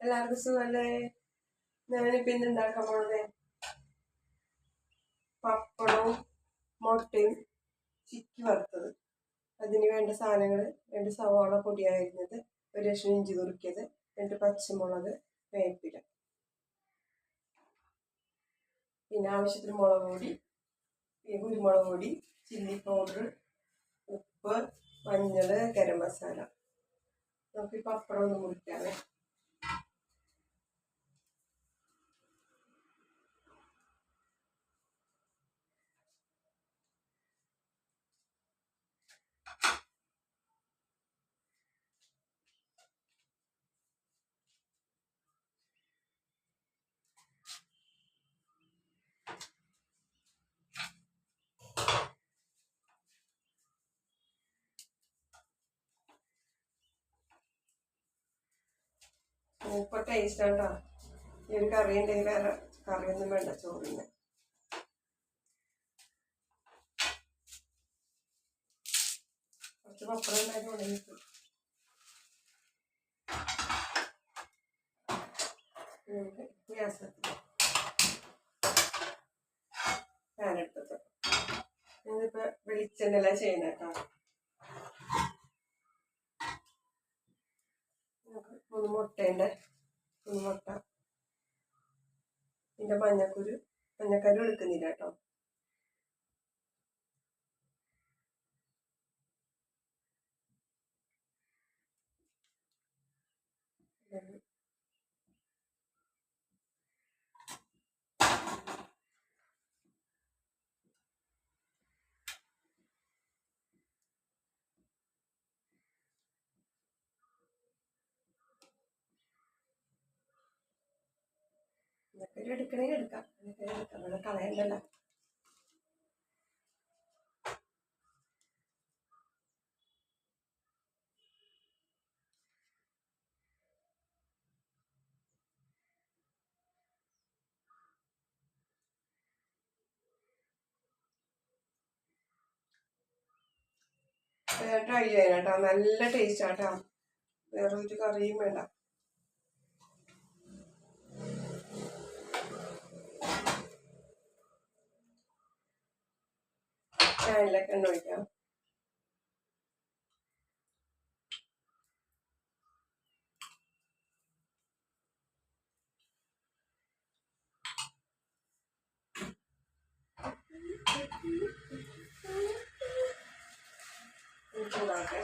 എല്ലാവർക്കും സുഖമല്ലേ ഞാനിപ്പോ ഇന്ന് ഉണ്ടാക്കാൻ പോണത്? പപ്പടവും മുട്ടയും ചിക്കി വറുത്തത്. അതിന് വേണ്ട സാധനങ്ങൾ രണ്ട് സവാള പൊടിയായിരുന്നത് ഒരു ലക്ഷം ഇഞ്ചി കുറിക്കിയത് രണ്ട് പച്ചമുളക് വേപ്പില. പിന്നെ ആവശ്യത്തിന് മുളക് പൊടി കുരുമുളക് പൊടി ചില്ലി പൗഡർ ഉപ്പ് മഞ്ഞൾ ഗരം മസാല. നമുക്ക് പപ്പടം ഒന്ന് മുറിക്കാവേ. സൂപ്പർ ടേസ്റ്റ് ആട്ടോ ഈ ഒരു കറി ഉണ്ടെങ്കിൽ വേറെ കറിയൊന്നും വേണ്ട ചോറിന്. കുറച്ച് പപ്പടം ഉണ്ടാക്കി ഉണങ്ങിട്ടു ഗ്യാസ് ഫാനെടുത്തത് ഇതിപ്പോ വെളിച്ചെണ്ണല ചെയ്യണ കേട്ടോ നമുക്ക് മൂന്ന് മുട്ടേന്റെ മൂന്ന് മുട്ട. പിന്നെ മഞ്ഞക്കുരു മഞ്ഞക്കരു എടുക്കുന്നില്ല കേട്ടോ. എടുക്കണമെങ്കിൽ എടുക്കാം. നമ്മുടെ കളയണ്ടല്ലോ. ട്രൈ ചെയ്യാനാട്ടോ. നല്ല ടേസ്റ്റ് ആട്ടോ. വേറൊരു കറിയും വേണ്ട. പാനിലൊക്കെ എണ്ണ ഒഴിക്കാം ചൂടാക്കെ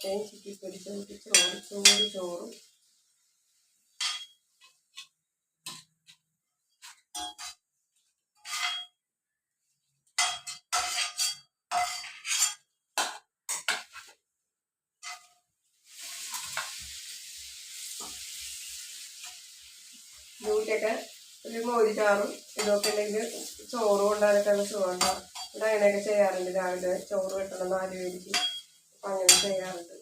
മുട്ടയും ചിക്കി പിടിച്ച് കൂട്ടി ചോറ് ചൂട് ചോറും. ഡ്യൂട്ടിയൊക്കെ ഒരു മോരി ചാറും ഇതൊക്കെ ഉണ്ടെങ്കിൽ ചോറ് നല്ല സുഖമുണ്ടാവും ഇവിടെ അങ്ങനെയൊക്കെ ചെയ്യാറുണ്ട് രാവിലെ. ചോറ് കിട്ടണം നാല് പേർക്ക് 他们这样子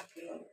갈게요.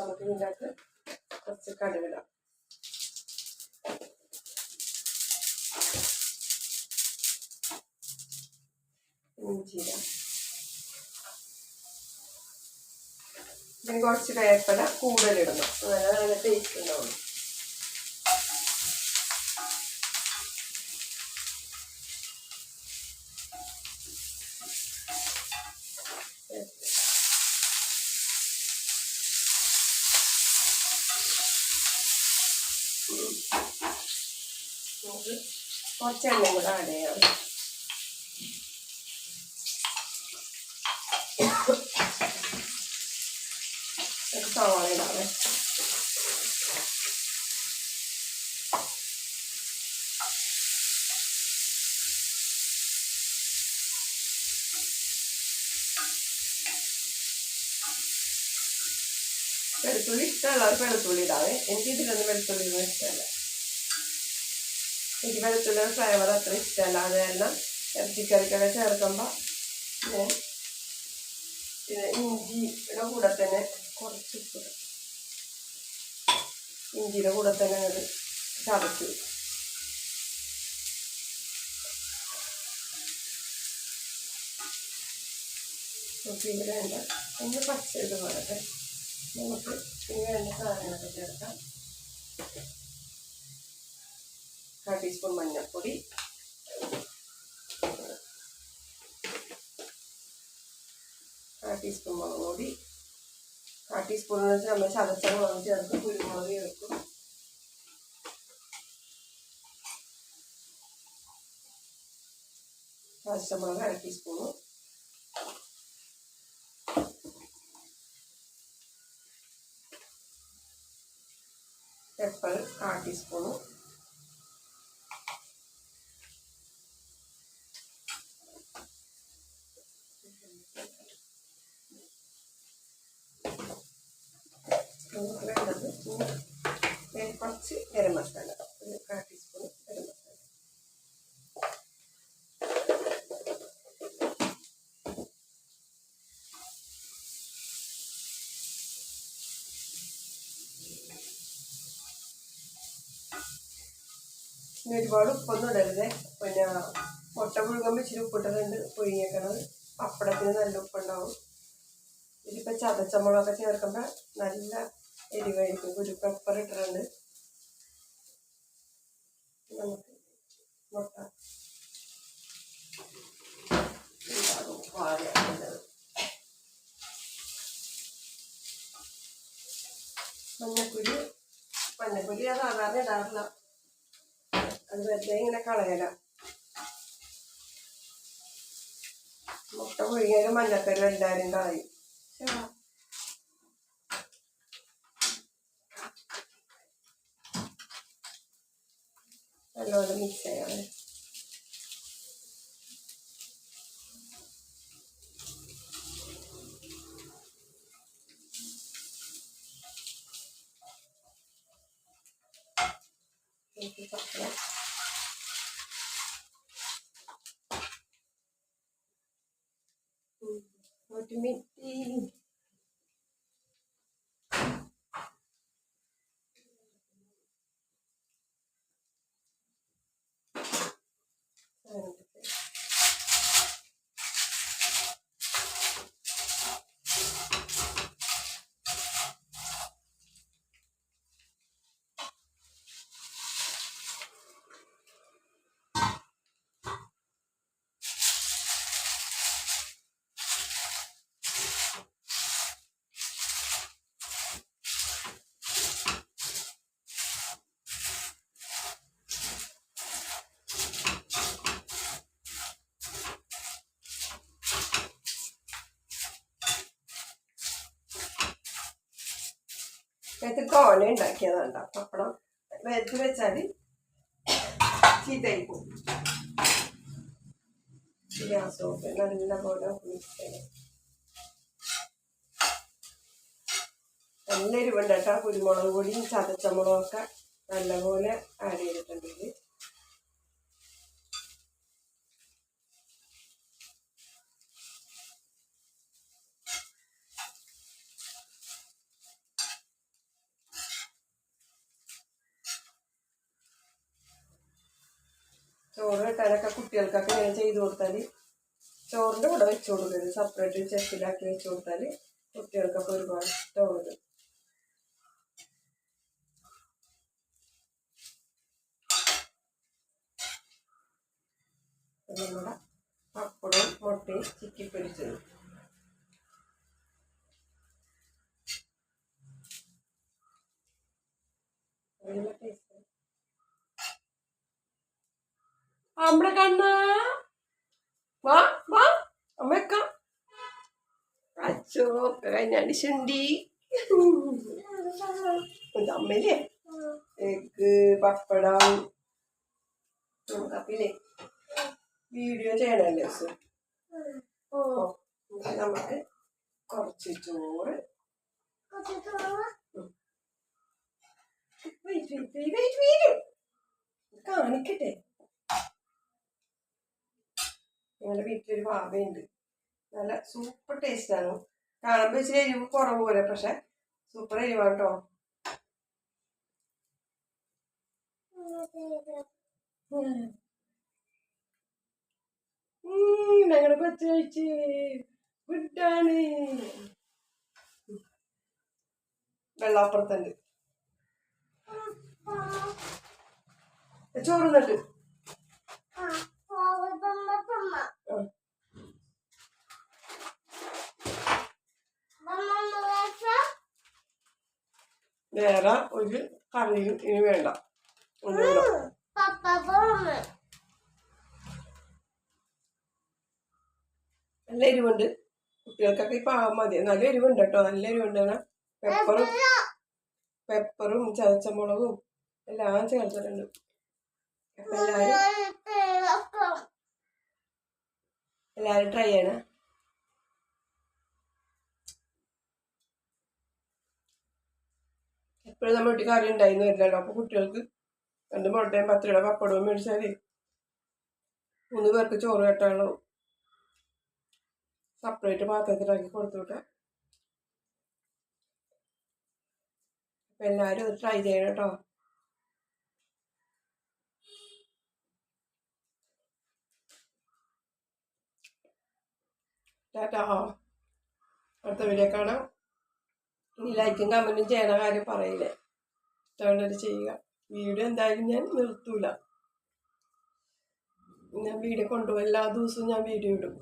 നമുക്ക് ഇതിന്റെ അകത്ത് കുറച്ച് കടുകിടാം. ഇഞ്ചിടാം പിന്നെ കുറച്ച് വേപ്പല കൂടുതലിടണം. അതായത് നല്ല ടേസ്റ്റ് ഉണ്ടാവും. കുറച്ച് എണ്ണയും കൂടെ ആഡ് ചെയ്യാം ഒരു സവാള ഇടാവേ വെളുത്തുള്ളി ഇഷ്ടമുള്ളവർക്ക് വെളുത്തുള്ളി ഇടാവേ എനിക്ക് ഇതിലൊന്നും വെളുത്തുള്ളി ഒന്നും ഇഷ്ടമല്ല എനിക്ക് വെളുത്തുള്ള ഫ്ലേവർ അത്ര ഇഷ്ടമല്ല. അത് കാരണം ഇറച്ചിക്കറിക്കൊക്കെ ചേർക്കുമ്പോൾ ഞാൻ പിന്നെ ഇഞ്ചിയുടെ കൂടെ തന്നെ കുറച്ച് ഉപ്പ്. ഇഞ്ചിയുടെ കൂടെ തന്നെ അത് ചതച്ചു. ഇത് വേണ്ട ഒന്ന് പച്ച ഇത് പോലത്തെ നമുക്ക് വേണ്ട സാധനങ്ങളൊക്കെ ചേർക്കാം. കാ ടീസ്പൂൺ മഞ്ഞൾപ്പൊടി. കാ ടീസ്പൂൺ മുളക് പൊടി. കാ ടീസ്പൂൺ എന്ന് വെച്ചാൽ നമ്മൾ ചതച്ച മുളക് ചേർക്കും കുരുമുളക് ചേർക്കും. പച്ചമുളക് അര ടീസ്പൂണ്. പെപ്പർ കാ ടീസ്പൂണ് നമുക്ക് ഞാൻ കുറച്ച് ഗരം മസാല. ഒരു കാ ടീസ്പൂൺ ഗരം മസാല. ഇനി ഒരുപാട് ഉപ്പൊന്നും ഇടരുത്. പിന്നെ മുട്ട പുഴുകുമ്പോൾ ഇച്ചിരി ഉപ്പിട്ടതുണ്ട് പുഴുങ്ങിയേക്കണത്. പപ്പടത്തിന് നല്ല ഉപ്പുണ്ടാവും. ഇതിപ്പോൾ ചതച്ച മുളകൊക്കെ ചേർക്കുമ്പോൾ നല്ല എരിവായിരിക്കും ഒരു പെപ്പർ ഇട്ടിട്ടുണ്ട്. നമുക്ക് മുട്ട. മഞ്ഞപ്പൊരി മഞ്ഞക്കുരി ഞാൻ സാധാരണ ഇടാറില്ല. അത് വെറുതെ ഇങ്ങനെ കളയല. മുട്ട പുഴുങ്ങിയാലും മഞ്ഞക്കരി എല്ലാവരും കളയും. ശ്ശെ. നല്ലോണം മിക്സ് ചെയ്യാം നമുക്ക് പപ്പടം ഉം. ഒരു നേരത്തെ തോന ഉണ്ടാക്കിയതാണ്ട പപ്പടം വെച്ച് വെച്ചാൽ ചീത്തയായി പോകും നല്ല പോലെ നല്ല എരിവുണ്ട് കേട്ടോ. കുരുമുളക് പൊടിയും ചതച്ച മുളകൊക്കെ നല്ലപോലെ ആഡ് ചെയ്തിട്ടുണ്ട് ചോറ് കിട്ടാനൊക്കെ കുട്ടികൾക്കൊക്കെ ഇങ്ങനെ ചെയ്ത് കൊടുത്താൽ ചോറിന്റെ കൂടെ വെച്ച് കൊടുക്കരുത്. സെപ്പറേറ്റ് ചെക്കിലാക്കി വെച്ച് കൊടുത്താൽ കുട്ടികൾക്കൊക്കെ ഒരുപാട് ഇഷ്ടമുള്ളത് നമ്മുടെ പപ്പടവും മുട്ടയും ചിക്കി പൊരിച്ചത് നല്ല ടേസ്റ്റ് നമ്മുടെ കണ്ണ വാ വാ അമ്മക്ക അച്ഛോ കഴിഞ്ഞാടി ശുണ്ടി. അമ്മയില്ലേ എഗ് പപ്പടം അപ്പില്ലേ? വീഡിയോ ചെയ്യണല്ലേ സർ ഓ നമുക്ക് കുറച്ച് ചോറ്. കാണിക്കട്ടെ. ഞങ്ങളുടെ വീട്ടിലൊരു ഭാവയുണ്ട് നല്ല സൂപ്പർ ടേസ്റ്റ് ആണ് കാണുമ്പോൾ ഇച്ചിരി എരിവ് കുറവ് പോലെ പക്ഷെ സൂപ്പർ എരിവാണ് കേട്ടോ. ഞങ്ങളുടെ കൊച്ചു കഴിച്ച്. ഗുഡാണ് വെള്ളാപ്പുറത്തുണ്ട്. ചോറ് വേറെ ഒരു കറിയും ഇനി വേണ്ട. നല്ല എരിവുണ്ട്. കുട്ടികൾക്കൊക്കെ ഇപ്പൊ മതി. നല്ല എരിവുണ്ട് കേട്ടോ. നല്ല എരിവുണ്ട് പെപ്പറും പെപ്പറും ചതച്ചമുളകും എല്ലാം ചേർത്തിട്ടുണ്ട്. അപ്പൊ എല്ലാരും എല്ലാരും ട്രൈ ചെയ്യണേ. എപ്പോഴും നമ്മുടെ വീട്ടിൽ കറി ഉണ്ടായിരുന്നു വരില്ലല്ലോ. അപ്പൊ കുട്ടികൾക്ക് രണ്ട് മുട്ടയും പത്തിരിയുടെ പപ്പടവും മേടിച്ചാൽ മൂന്ന് പേർക്ക് ചോറ് കെട്ടാണോ സെപ്പറേറ്റ് പാത്രത്തിലാക്കി കൊടുത്തു വിട്ടാൽ അപ്പം എല്ലാവരും ഇത് ട്രൈ ചെയ്യണം കേട്ടോ. ടാറ്റാ. അടുത്ത വീഡിയോ കാണാം. ഇനി ലൈക്കും കമന്റും ചെയ്യണ കാര്യം പറയില്ലേ? ഇഷ്ടമുള്ളത് ചെയ്യുക. വീഡിയോ എന്തായാലും ഞാൻ നിർത്തൂല. ഞാൻ വീഡിയോ കൊണ്ടുപോകും എല്ലാ ദിവസവും ഞാൻ വീഡിയോ ഇടും.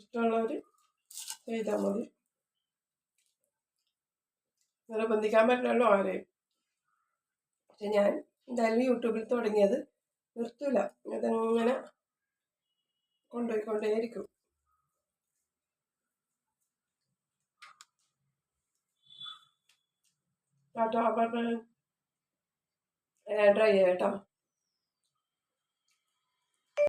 ഇഷ്ടമുള്ളവർ ചെയ്താൽ മതി. നിർബന്ധിക്കാൻ പറ്റില്ലല്ലോ ആരെയും. പക്ഷെ ഞാൻ എന്തായാലും യൂട്യൂബിൽ തുടങ്ങിയത് നിർത്തൂല. അതങ്ങനെ കൊണ്ടുപോയിക്കൊണ്ടേയിരിക്കും. ബൈ ബൈ ട്രൈ ചെയ്യാം കേട്ടോ.